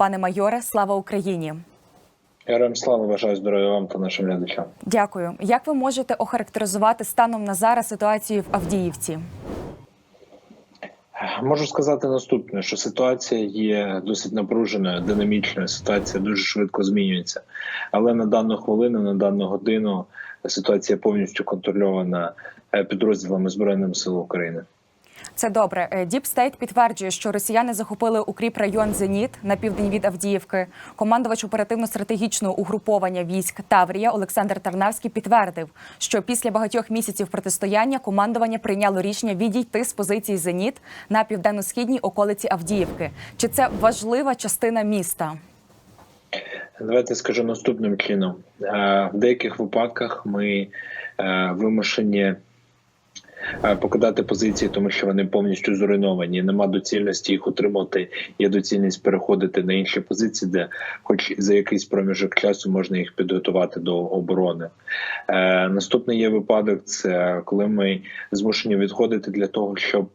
пане майоре. Слава Україні! Героям слава бажаю здоров'я вам та нашим глядачам. Дякую. Як ви можете охарактеризувати станом на зараз ситуацію в Авдіївці? Можу сказати наступне: що ситуація є досить напруженою, динамічною. Ситуація дуже швидко змінюється. Але на дану хвилину, на дану годину, ситуація повністю контрольована е, підрозділами збройним сил України. Це добре. Діпстейт підтверджує, що росіяни захопили укріп район Зеніт на південь від Авдіївки. Командувач оперативно-стратегічного угруповання військ Таврія Олександр Тарнавський підтвердив, що після багатьох місяців протистояння командування прийняло рішення відійти з позиції Зеніт на південно-східній околиці Авдіївки. Чи це важлива частина міста? Давайте скажу наступним чином: Е, в деяких випадках ми е, вимушені. Е, Покидати позиції, тому що вони повністю зруйновані. Нема доцільності їх утримувати. Є доцільність переходити на інші позиції, де, хоч за якийсь проміжок часу, можна їх підготувати до оборони. Е, наступний є випадок: це коли ми змушені відходити для того, щоб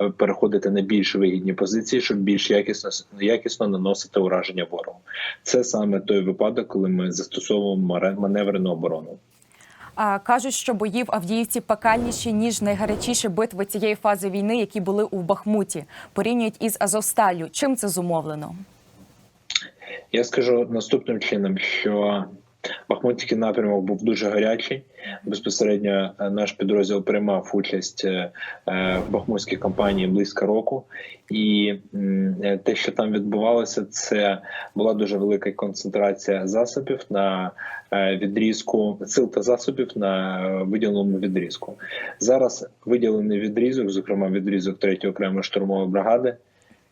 е, переходити на більш вигідні позиції, щоб більш якісно якісно наносити ураження ворогу. Це саме той випадок, коли ми застосовуємо маневрену оборону. Кажуть, що бої в Авдіївці пекальніші ніж найгарячіші битви цієї фази війни, які були у Бахмуті. Порівнюють із Азовсталлю. Чим це зумовлено? Я скажу наступним чином, що Бахмутський напрямок був дуже гарячий. Безпосередньо е, наш підрозділ приймав участь е, е, в Бахмутській кампанії близько року, і е, те, що там відбувалося, це була дуже велика концентрація засобів на е, відрізку сил та засобів на е, виділеному відрізку. Зараз виділений відрізок, зокрема відрізок 3 окремої штурмової бригади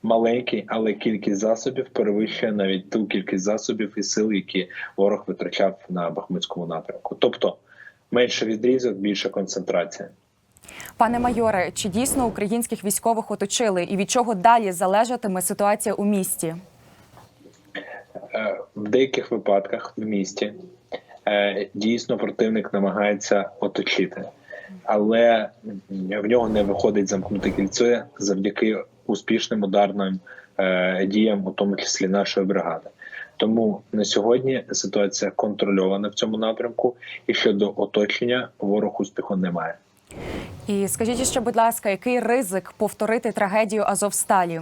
маленький, але кількість засобів перевищує навіть ту кількість засобів і сил, які ворог витрачав на Бахмутському напрямку. Тобто менше відрізок, більша концентрація. Пане майоре, чи дійсно українських військових оточили, і від чого далі залежатиме ситуація у місті? Е, В деяких випадках в місті е, дійсно противник намагається оточити, але в нього не виходить замкнути кільце завдяки успішним ударним е, діям, у тому числі нашої бригади. Тому на сьогодні ситуація контрольована в цьому напрямку, і щодо оточення ворог успіху немає. І скажіть ще, будь ласка, який ризик повторити трагедію Азовсталі?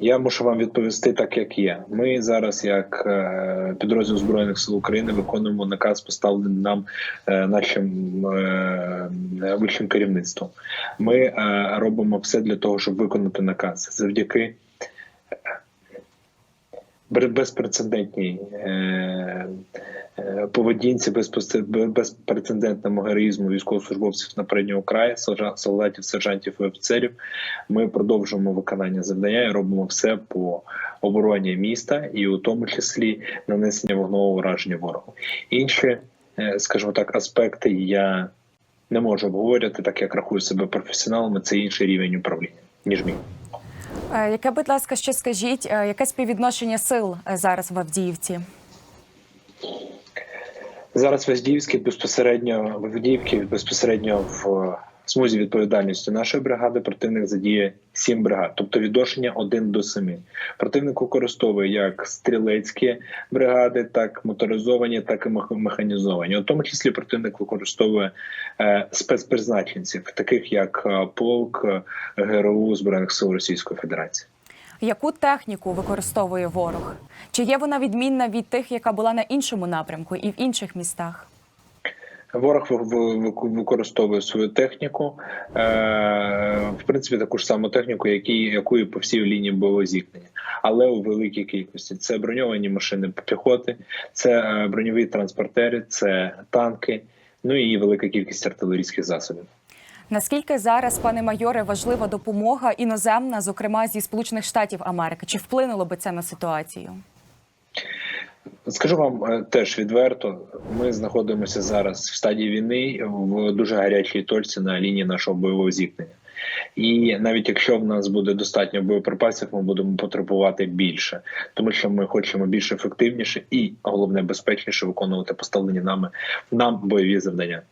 Я мушу вам відповісти так, як є. Ми зараз, як е, підрозділ збройних сил України, виконуємо наказ, поставлений нам е, нашим е, вищим керівництвом. Ми робимо все для того, щоб виконати наказ завдяки безпрецедентній поведінці, безпосер- безпрецедентному героїзму військовослужбовців на передньому краї, солдатів, сержантів і офіцерів. Ми продовжуємо виконання завдання і робимо все по обороні міста, і у тому числі нанесення вогнового ураження ворогу. Інші, е, скажімо так, аспекти я не можу обговорювати, так як рахую себе професіоналом. Це інший рівень управління ніж мій. Е, Яке, будь ласка, ще скажіть, е, яке співвідношення сил е, зараз в Авдіївці? Зараз в Авдіївській безпосередньо в Авдіївці безпосередньо в смузі відповідальності нашої бригади противник задіє сім бригад, тобто відношення 1 до 7. Противник використовує як стрілецькі бригади, так моторизовані, так і мех- механізовані. У тому числі противник використовує е, спецпризначенців, таких як е, полк е, ГРУ збройних сил Російської Федерації. Яку техніку використовує ворог? Чи є вона відмінна від тих, яка була на іншому напрямку і в інших містах? Ворог ви- ви- ви- використовує свою техніку, е, в принципі, таку ж саму техніку, якою по всій лінії бойового зіткнення, але у великій кількості. Це броньовані машини піхоти, це е, броньові транспортери, це танки, ну і велика кількість артилерійських засобів. Наскільки зараз, пане майоре, важлива допомога іноземна, зокрема зі Сполучених Штатів Америки? Чи вплинуло би це на ситуацію? Скажу вам е, теж відверто, ми знаходимося зараз в стадії війни в дуже гарячій точці на лінії нашого бойового зіткнення. І навіть якщо в нас буде достатньо боєприпасів, ми будемо потребувати більше, тому що ми хочемо більш ефективніше і головне безпечніше виконувати поставлені нами нам бойові завдання.